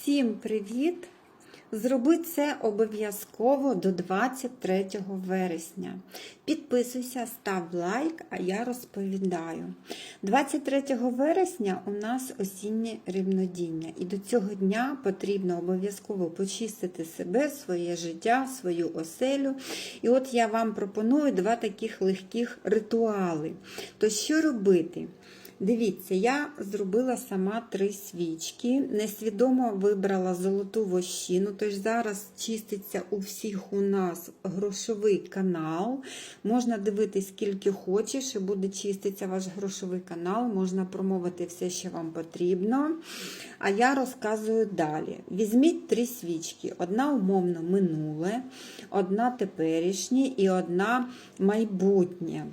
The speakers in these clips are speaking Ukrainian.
Всім привіт! Зроби це обов'язково до 23 вересня. Підписуйся, став лайк, а я розповідаю. 23 вересня у нас осіннє рівнодіння, і до цього дня потрібно обов'язково почистити себе, своє життя, свою оселю. І от я вам пропоную два таких легких ритуали. То що робити? Дивіться, я зробила сама три свічки. Несвідомо вибрала золоту вощину, тож зараз чиститься у всіх у нас грошовий канал. Можна дивитись, скільки хочеш, і буде чиститися ваш грошовий канал, можна промовити все, що вам потрібно. А я розказую далі. Візьміть три свічки: одна умовно минуле, одна теперішнє і одна майбутнє.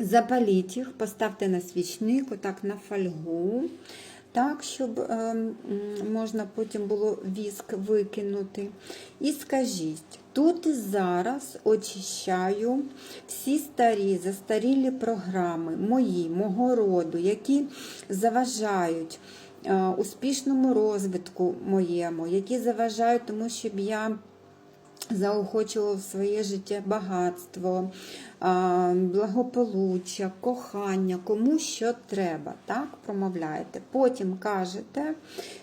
Запаліть їх, поставте на свічник, отак на фольгу, так, щоб е, можна потім було віск викинути. І скажіть, тут і зараз очищаю всі старі, застарілі програми, мої, мого роду, які заважають е, успішному розвитку моєму, які заважають тому, щоб я заохочував в своє життя багатство, благополуччя, кохання, кому що треба. Так, промовляєте. Потім кажете,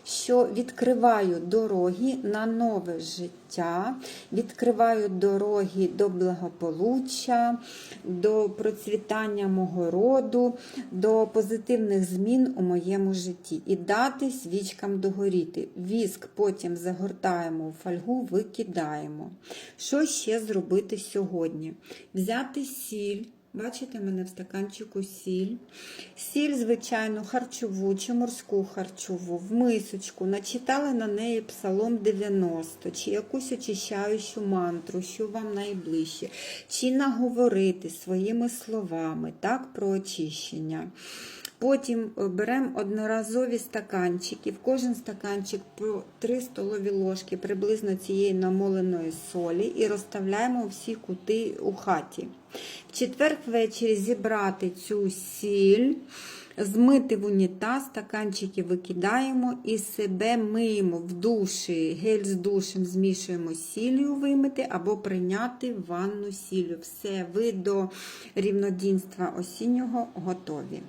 що відкриваю дороги на нове життя, відкриваю дороги до благополуччя, до процвітання мого роду, до позитивних змін у моєму житті. І дати свічкам догоріти. Віск потім загортаємо у фольгу, викидаємо. Що ще зробити сьогодні? Взяти сіль. Бачите, в мене в стаканчику сіль. Сіль, звичайно, харчову чи морську харчову, в мисочку, начитали на неї псалом 90, чи якусь очищаючу мантру, що вам найближче, чи наговорити своїми словами так, про очищення. Потім беремо одноразові стаканчики, в кожен стаканчик по 3 столові ложки приблизно цієї намоленої солі і розставляємо всі кути у хаті. В четвер ввечері зібрати цю сіль, змити в унітаз, стаканчики викидаємо і себе миємо в душі, гель з душем змішуємо з сіллю вимити або прийняти ванну сіллю. Все, ви до рівнодінства осіннього готові.